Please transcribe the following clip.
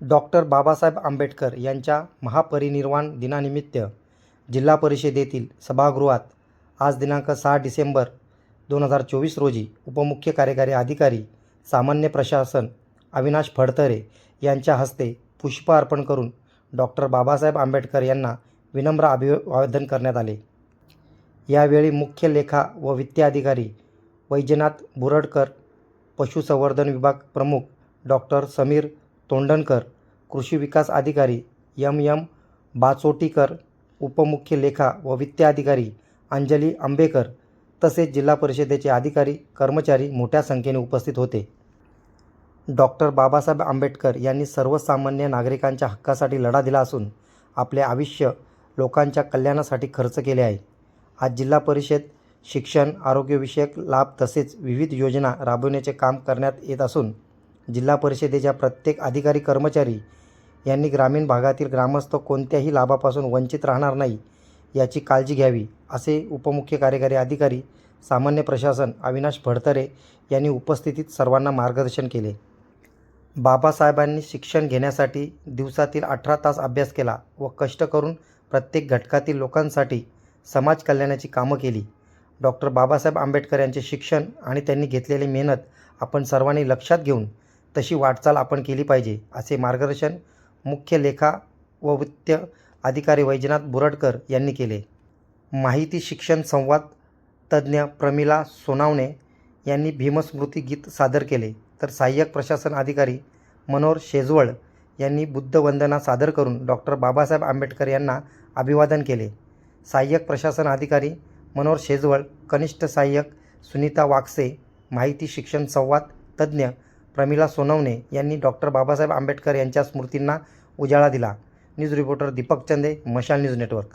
Doctor Babasaheb Ambedkar यांच्या महापरिनिर्वाण दिनानिमित्त जिल्हा परिषदेतील सभागृहात आज दिनांक सहा डिसेंबर दोन हजार चोवीस रोजी उपमुख्य कार्यकारी अधिकारी सामान्य प्रशासन अविनाश फडतरे यांच्या हस्ते पुष्प अर्पण करून डॉक्टर बाबासाहेब आंबेडकर यांना विनम्र अभिवादन करण्यात आले. यावेळी मुख्य लेखा व वित्त अधिकारी वैजनाथ बुरडकर पशुसंवर्धन विभाग प्रमुख डॉक्टर समीर तोंडणकर कृषी विकास अधिकारी यम यम बाचोटीकर उपमुख्य लेखा व वित्त अधिकारी अंजली आंबेकर तसेच जिल्हा परिषदेचे अधिकारी कर्मचारी मोठ्या संख्येने उपस्थित होते. डॉक्टर बाबासाहेब आंबेडकर यांनी सर्वसामान्य नागरिकांच्या हक्कासाठी लढा दिला असून आपले आयुष्य लोकांच्या कल्याणासाठी खर्च केले आहे. आज जिल्हा परिषद शिक्षण आरोग्यविषयक लाभ तसेच विविध योजना राबविण्याचे काम करण्यात येत असून जिल्हा परिषदेच्या प्रत्येक अधिकारी कर्मचारी यांनी ग्रामीण भागातील ग्रामस्थ कोणत्याही लाभापासून वंचित राहणार नाही याची काळजी घ्यावी असे उपमुख्य कार्यकारी अधिकारी सामान्य प्रशासन अविनाश भडतरे यांनी उपस्थितीत सर्वांना मार्गदर्शन केले. बाबासाहेबांनी शिक्षण घेण्यासाठी दिवसातील अठरा तास अभ्यास केला व कष्ट करून प्रत्येक घटकातील लोकांसाठी समाज कल्याणाची कामं केली. डॉक्टर बाबासाहेब आंबेडकर यांचे शिक्षण आणि त्यांनी घेतलेली मेहनत आपण सर्वांनी लक्षात घेऊन तशी वाटचाल आपण केली पाहिजे असे मार्गदर्शन मुख्य लेखा व वित्त अधिकारी वैजनाथ बुरडकर यांनी केले. माहिती शिक्षण संवाद तज्ज्ञ प्रमिला सोनावणे यांनी भीमस्मृती गीत सादर केले. तर सहाय्यक प्रशासन अधिकारी मनोहर शेजवळ यांनी बुद्धवंदना सादर करून डॉक्टर बाबासाहेब आंबेडकर यांना अभिवादन केले. सहाय्यक प्रशासन अधिकारी मनोहर शेजवळ कनिष्ठ सहाय्यक सुनीता वाकसे माहिती शिक्षण संवाद तज्ज्ञ प्रमिला सोनवणे यांनी डॉक्टर बाबासाहेब आंबेडकर यांच्या स्मृतींना उजाळा दिला. न्यूज रिपोर्टर दीपक चंदे मशाल न्यूज नेटवर्क.